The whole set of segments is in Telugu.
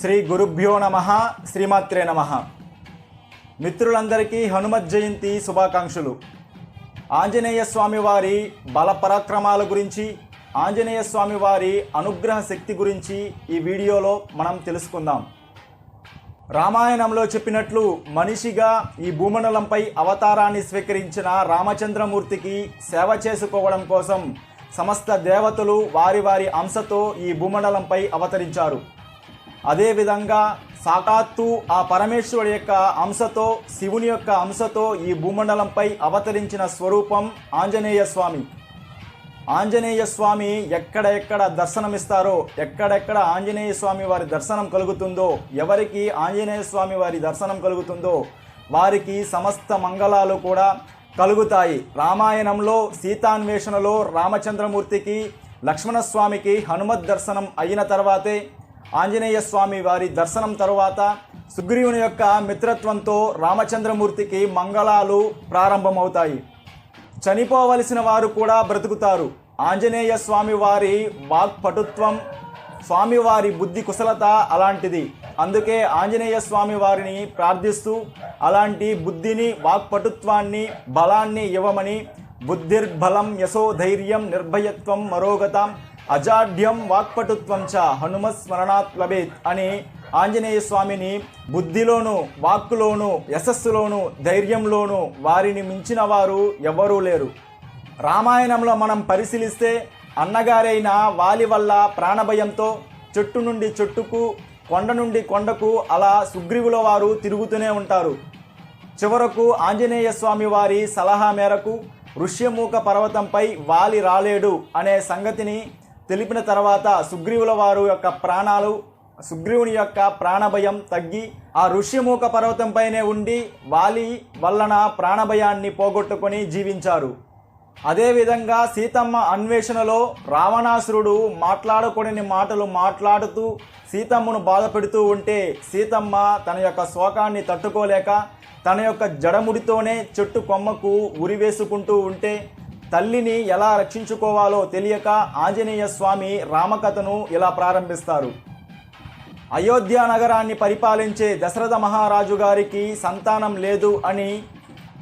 శ్రీ గురుభ్యో నమ శ్రీమాత్రే నమ. మిత్రులందరికీ హనుమత్ జయంతి శుభాకాంక్షలు. ఆంజనేయ స్వామి వారి బల పరాక్రమాల గురించి ఆంజనేయ స్వామి వారి అనుగ్రహ శక్తి గురించి ఈ వీడియోలో మనం తెలుసుకుందాం. రామాయణంలో చెప్పినట్లు మనిషిగా ఈ భూమండలంపై అవతారాన్ని స్వీకరించిన రామచంద్రమూర్తికి సేవ చేసుకోవడం కోసం సమస్త దేవతలు వారి వారి అంశతో ఈ భూమండలంపై అవతరించారు. అదేవిధంగా సాకాత్తు ఆ పరమేశ్వరుడి యొక్క అంశతో శివుని యొక్క అంశతో ఈ భూమండలంపై అవతరించిన స్వరూపం ఆంజనేయ స్వామి. ఆంజనేయ స్వామి ఎక్కడ ఎక్కడ దర్శనమిస్తారో ఎక్కడెక్కడ ఆంజనేయ స్వామి వారి దర్శనం కలుగుతుందో ఎవరికి ఆంజనేయ స్వామి వారి దర్శనం కలుగుతుందో వారికి సమస్త మంగళాలు కూడా కలుగుతాయి. రామాయణంలో సీతాన్వేషణలో రామచంద్రమూర్తికి లక్ష్మణస్వామికి హనుమత్ దర్శనం అయిన తర్వాతే ఆంజనేయ స్వామి వారి దర్శనం తరువాత సుగ్రీవుని యొక్క మిత్రత్వంతో రామచంద్రమూర్తికి మంగళాలు ప్రారంభమవుతాయి. చనిపోవలసిన వారు కూడా బ్రతుకుతారు. ఆంజనేయ స్వామి వారి వాక్పటుత్వం స్వామివారి బుద్ధి కుశలత అలాంటిది. అందుకే ఆంజనేయ స్వామి వారిని ప్రార్థిస్తూ అలాంటి బుద్ధిని వాక్పటుత్వాన్ని బలాన్ని ఇవ్వమని బుద్ధిర్బలం యశోధైర్యం నిర్భయత్వం మరోగతాం అజాఢ్యం వాక్పటుత్వం చ హనుమస్మరణాత్ లభేత్ అని ఆంజనేయ స్వామిని బుద్ధిలోను వాక్కులోను యశస్సులోను ధైర్యంలోను వారిని మించిన వారు ఎవరూ లేరు. రామాయణంలో మనం పరిశీలిస్తే అన్నగారైన వాలి వల్ల ప్రాణభయంతో చెట్టు నుండి చెట్టుకు కొండ నుండి కొండకు అలా సుగ్రీవుల వారు తిరుగుతూనే ఉంటారు. చివరకు ఆంజనేయ స్వామి వారి సలహా మేరకు ఋష్యమూక పర్వతంపై వాలి రాలేడు అనే సంగతిని తెలిపిన తర్వాత సుగ్రీవుల వారు యొక్క ప్రాణాలు సుగ్రీవుని యొక్క ప్రాణభయం తగ్గి ఆ ఋష్యమూక పర్వతంపైనే ఉండి వాలి వలన ప్రాణభయాన్ని పోగొట్టుకొని జీవించారు. అదేవిధంగా సీతమ్మ అన్వేషణలో రావణాసురుడు మాట్లాడకూడని మాటలు మాట్లాడుతూ సీతమ్మను బాధపెడుతూ ఉంటే సీతమ్మ తన యొక్క శోకాన్ని తట్టుకోలేక తన యొక్క జడముడితోనే చెట్టు కొమ్మకు ఉరివేసుకుంటూ ఉంటే తల్లిని ఎలా రక్షించుకోవాలో తెలియక ఆంజనేయ స్వామి రామకథను ఇలా ప్రారంభిస్తారు. అయోధ్య నగరాన్ని పరిపాలించే దశరథ మహారాజు గారికి సంతానం లేదు అని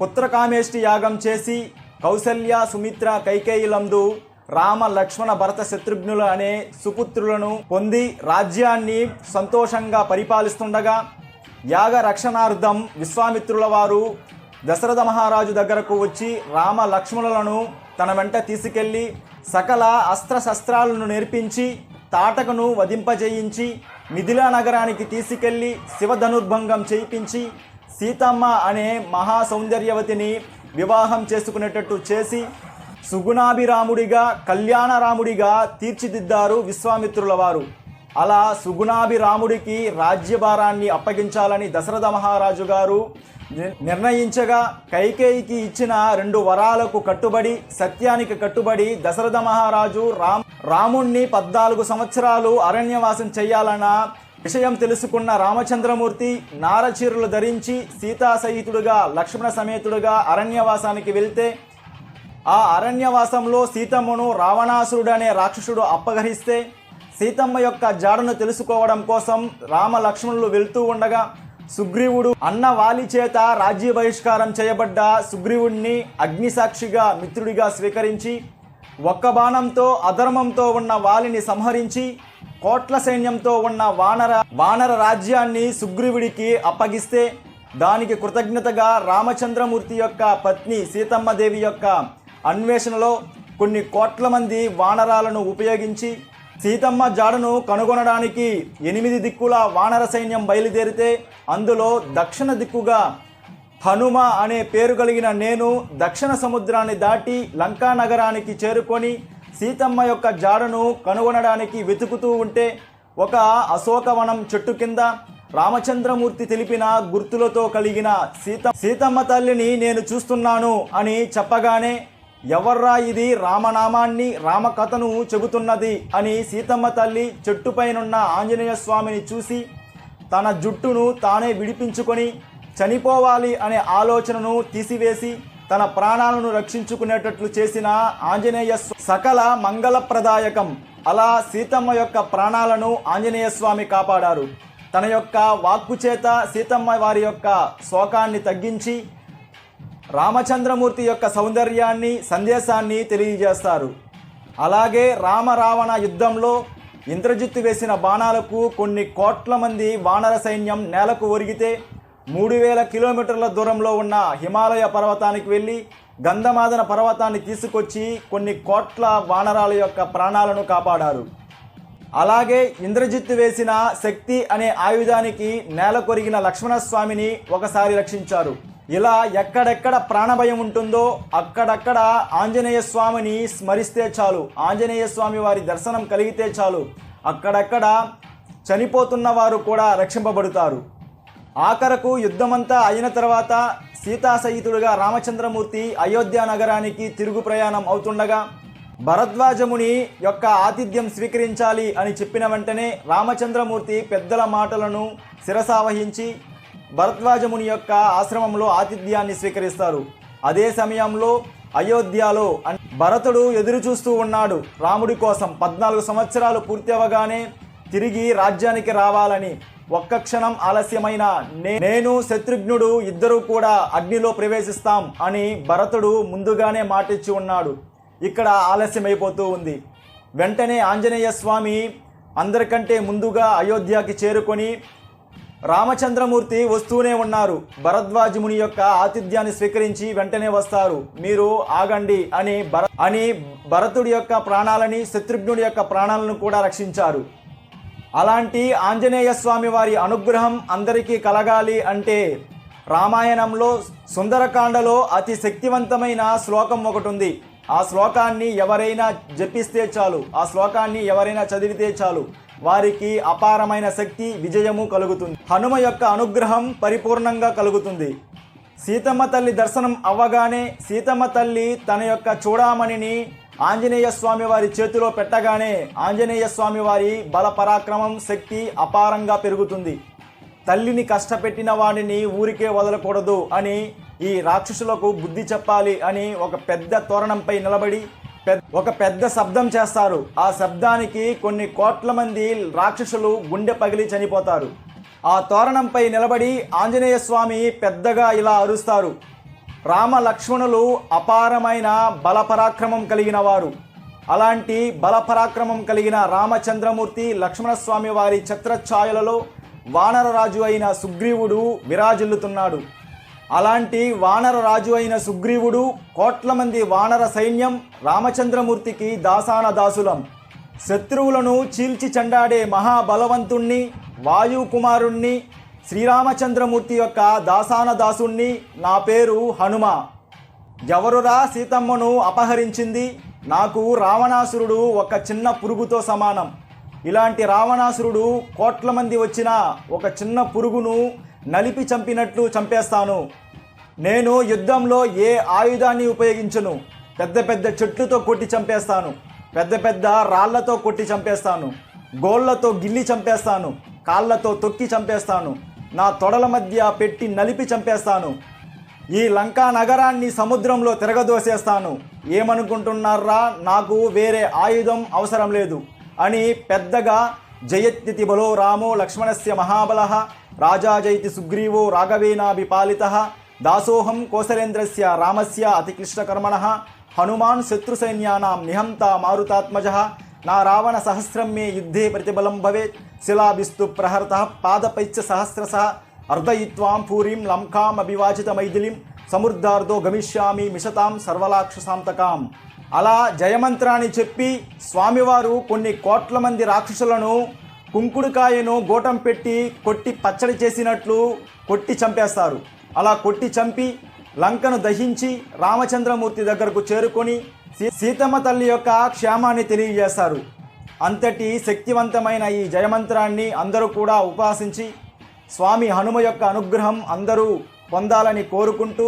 పుత్రకామేష్టి యాగం చేసి కౌసల్య సుమిత్ర కైకేయులందు రామ లక్ష్మణ భరత శత్రుఘ్నులు అనే సుపుత్రులను పొంది రాజ్యాన్ని సంతోషంగా పరిపాలిస్తుండగా యాగ రక్షణార్థం విశ్వామిత్రుల వారు దశరథ మహారాజు దగ్గరకు వచ్చి రామ లక్ష్మణులను తన వెంట తీసుకెళ్ళి సకల అస్త్రశస్త్రాలను నేర్పించి తాటకను వధింపజేయించి మిథిలా నగరానికి తీసుకెళ్ళి శివధనుర్భంగం చేయించి సీతమ్మ అనే మహా సౌందర్యవతిని వివాహం చేసుకునేటట్టు చేసి సుగుణాభిరాముడిగా కళ్యాణరాముడిగా తీర్చిదిద్దారు విశ్వామిత్రుల వారు అలా సుగుణాభిరాముడికి రాజ్యభారాన్ని అప్పగించాలని దశరథ మహారాజు గారు ని- నిర్ణయించగా కైకేయికి ఇచ్చిన రెండు వరాలకు కట్టుబడి సత్యానికి కట్టుబడి దశరథ మహారాజు రామ్ రాముణ్ణి పద్నాలుగు సంవత్సరాలు అరణ్యవాసం చేయాలన్న విషయం తెలుసుకున్న రామచంద్రమూర్తి నారచీరలు ధరించి సీతాసహితుడుగా లక్ష్మణ సమేతుడుగా అరణ్యవాసానికి వెళ్తే ఆ అరణ్యవాసంలో సీతమ్మను రావణాసురుడు అనే రాక్షసుడు అప్పగరిస్తే సీతమ్మ యొక్క జాడను తెలుసుకోవడం కోసం రామ లక్ష్మణులు వెళ్తూ ఉండగా సుగ్రీవుడు అన్న వాలి చేత రాజ్య బహిష్కారం చేయబడ్డ సుగ్రీవుణ్ణి అగ్నిసాక్షిగా మిత్రుడిగా స్వీకరించి ఒక్క బాణంతో అధర్మంతో ఉన్న వాలిని సంహరించి కోట్ల సైన్యంతో ఉన్న వానర వానర రాజ్యాన్ని సుగ్రీవుడికి అప్పగిస్తే దానికి కృతజ్ఞతగా రామచంద్రమూర్తి యొక్క పత్ని సీతమ్మదేవి యొక్క అన్వేషణలో కొన్ని కోట్ల మంది వానరాలను ఉపయోగించి సీతమ్మ జాడను కనుగొనడానికి ఎనిమిది దిక్కుల వానర సైన్యం బయలుదేరితే అందులో దక్షిణ దిక్కుగా హనుమ అనే పేరు కలిగిన నేను దక్షిణ సముద్రాన్ని దాటి లంకా నగరానికి చేరుకొని సీతమ్మ యొక్క జాడను కనుగొనడానికి వెతుకుతూ ఉంటే ఒక అశోకవనం చెట్టు కింద రామచంద్రమూర్తి తెలిపిన గుర్తులతో కలిగిన సీత సీతమ్మ తల్లిని నేను చూస్తున్నాను అని చెప్పగానే ఎవర్రా ఇది రామనామాన్ని రామకథను చెబుతున్నది అని సీతమ్మ తల్లి చెట్టుపైనున్న ఆంజనేయ స్వామిని చూసి తన జుట్టును తానే విడిపించుకొని చనిపోవాలి అనే ఆలోచనను తీసివేసి తన ప్రాణాలను రక్షించుకునేటట్లు చేసిన ఆంజనేయ సకల మంగళప్రదాయకం. అలా సీతమ్మ యొక్క ప్రాణాలను ఆంజనేయ స్వామి కాపాడారు. తన యొక్క వాక్కు చేత సీతమ్మ వారి యొక్క శోకాన్ని తగ్గించి రామచంద్రమూర్తి యొక్క సౌందర్యాన్ని సందేశాన్ని తెలియజేస్తారు. అలాగే రామరావణ యుద్ధంలో ఇంద్రజిత్తు వేసిన బాణాలకు కొన్ని కోట్ల మంది వానర సైన్యం నేలకు ఒరిగితే మూడు వేల కిలోమీటర్ల దూరంలో ఉన్న హిమాలయ పర్వతానికి వెళ్ళి గంధమాదన పర్వతాన్ని తీసుకొచ్చి కొన్ని కోట్ల వానరాల యొక్క ప్రాణాలను కాపాడారు. అలాగే ఇంద్రజిత్తు వేసిన శక్తి అనే ఆయుధానికి నేల కొరిగిన లక్ష్మణస్వామిని ఒకసారి రక్షించారు. ఇలా ఎక్కడెక్కడ ప్రాణభయం ఉంటుందో అక్కడక్కడ ఆంజనేయ స్వామిని స్మరిస్తే చాలు. ఆంజనేయ స్వామి వారి దర్శనం కలిగితే చాలు. అక్కడక్కడ చనిపోతున్న వారు కూడా రక్షింపబడుతారు. ఆఖరకు యుద్ధమంతా అయిన తర్వాత సీతాసహితుడుగా రామచంద్రమూర్తి అయోధ్య నగరానికి తిరుగు ప్రయాణం అవుతుండగా భరద్వాజముని యొక్క ఆతిథ్యం స్వీకరించాలి అని చెప్పిన వెంటనే రామచంద్రమూర్తి పెద్దల మాటలను శిరసావహించి భరద్వాజముని యొక్క ఆశ్రమంలో ఆతిథ్యాన్ని స్వీకరిస్తారు. అదే సమయంలో అయోధ్యలో భరతుడు ఎదురు చూస్తూ ఉన్నాడు. రాముడి కోసం పద్నాలుగు సంవత్సరాలు పూర్తి అవ్వగానే తిరిగి రాజ్యానికి రావాలని. ఒక్క క్షణం ఆలస్యమైన నే- నేను శత్రుఘ్నుడు ఇద్దరూ కూడా అగ్నిలో ప్రవేశిస్తాం అని భరతుడు ముందుగానే మాటిచ్చి ఉన్నాడు. ఇక్కడ ఆలస్యమైపోతూ ఉంది. వెంటనే ఆంజనేయ స్వామి అందరికంటే ముందుగా అయోధ్యకి చేరుకొని రామచంద్రమూర్తి వస్తూనే ఉన్నారు. భరద్వాజముని యొక్క ఆతిథ్యాన్ని స్వీకరించి వెంటనే వస్తారు. మీరు ఆగండి అని భర అని భరతుడి యొక్క ప్రాణాలని శత్రుఘ్నుడి యొక్క ప్రాణాలను కూడా రక్షించారు. అలాంటి ఆంజనేయ స్వామి వారి అనుగ్రహం అందరికీ కలగాలి అంటే రామాయణంలో సుందరకాండలో అతి శక్తివంతమైన శ్లోకం ఒకటి ఉంది ఆ శ్లోకాన్ని ఎవరైనా జపిస్తే చాలు. ఆ శ్లోకాన్ని ఎవరైనా చదివితే చాలు. వారికి అపారమైన శక్తి విజయము కలుగుతుంది. హనుమ యొక్క అనుగ్రహం పరిపూర్ణంగా కలుగుతుంది. సీతమ్మ తల్లి దర్శనం అవ్వగానే సీతమ్మ తల్లి తన యొక్క చూడామణిని ఆంజనేయ స్వామి వారి చేతిలో పెట్టగానే ఆంజనేయ స్వామి వారి బల పరాక్రమం శక్తి అపారంగా పెరుగుతుంది. తల్లిని కష్టపెట్టిన వాడిని ఊరికే వదలకూడదు అని ఈ రాక్షసులకు బుద్ధి చెప్పాలి అని ఒక పెద్ద తోరణంపై నిలబడి ఒక పెద్ద శబ్దం చేస్తారు. ఆ శబ్దానికి కొన్ని కోట్ల మంది రాక్షసులు గుండె పగిలి చనిపోతారు. ఆ తోరణంపై నిలబడి ఆంజనేయ స్వామి పెద్దగా ఇలా అరుస్తారు. రామ లక్ష్మణులు అపారమైన బలపరాక్రమం కలిగిన వారు. అలాంటి బలపరాక్రమం కలిగిన రామచంద్రమూర్తి లక్ష్మణస్వామి వారి ఛత్రఛాయలలో వానరరాజు అయిన సుగ్రీవుడు విరాజిల్లుతున్నాడు. అలాంటి వానర రాజు అయిన సుగ్రీవుడు కోట్ల మంది వానర సైన్యం రామచంద్రమూర్తికి దాసాన దాసులం. శత్రువులను చీల్చి చెండాడే మహాబలవంతుణ్ణి వాయుకుమారుణ్ణి శ్రీరామచంద్రమూర్తి యొక్క దాసాన దాసుణ్ణి నా పేరు హనుమ. ఎవరురా సీతమ్మను అపహరించింది? నాకు రావణాసురుడు ఒక చిన్న పురుగుతో సమానం. ఇలాంటి రావణాసురుడు కోట్ల మంది వచ్చిన ఒక చిన్న పురుగును నలిపి చంపినట్లు చంపేస్తాను. నేను యుద్ధంలో ఏ ఆయుధాన్ని ఉపయోగించను? పెద్ద పెద్ద చెట్లతో కొట్టి చంపేస్తాను. పెద్ద పెద్ద రాళ్ళతో కొట్టి చంపేస్తాను. గోళ్ళతో గిల్లి చంపేస్తాను. కాళ్ళతో తొక్కి చంపేస్తాను. నా తొడల మధ్య పెట్టి నలిపి చంపేస్తాను. ఈ లంకా నగరాన్ని సముద్రంలో తిరగదోసేస్తాను. ఏమనుకుంటున్నారా? నాకు వేరే ఆయుధం అవసరం లేదు. అని పెద్దగా జయత్యతి బలో రామో లక్ష్మణస్య మహాబల రాజాజైతి సుగ్రీవో రాఘవేనాభిపాలిత దాసోహం కోసలేంద్రస్య రామస్య అతిక్లిష్టకర్మణ హనుమాన్ శత్రుసైన్యానాం నిహంత మారుతాత్మజ నా రావణ సహస్రం మే యుద్ధే ప్రతిబలం భవేత్ శిలాభిస్తు ప్రహర్త పాదపైచ్చ సహస్రస అర్ధయిత్వాం పూరీం లంకాం అభివాచిత మైథిలిం సమృద్ధార్థో గమిష్యామి మిషతాం సర్వలాక్షసాంతకాం. అలా జయమంత్రాన్ని చెప్పి స్వామివారు కొన్ని కోట్ల మంది రాక్షసులను కుంకుడుకాయను గోటం పెట్టి కొట్టి పచ్చడి చేసినట్లు కొట్టి చంపేస్తారు. అలా కొట్టి చంపి లంకను దహించి రామచంద్రమూర్తి దగ్గరకు చేరుకొని సీ- సీతమ్మ తల్లి యొక్క క్షేమాన్ని తెలియజేస్తారు. అంతటి శక్తివంతమైన ఈ జయమంత్రాన్ని అందరూ కూడా ఉపాసించి స్వామి హనుమ యొక్క అనుగ్రహం అందరూ పొందాలని కోరుకుంటూ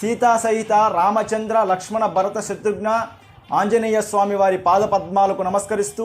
సీతా సహిత రామచంద్ర లక్ష్మణ భరత శత్రుఘ్న ఆంజనేయ స్వామి వారి పాదపద్మాలకు నమస్కరిస్తూ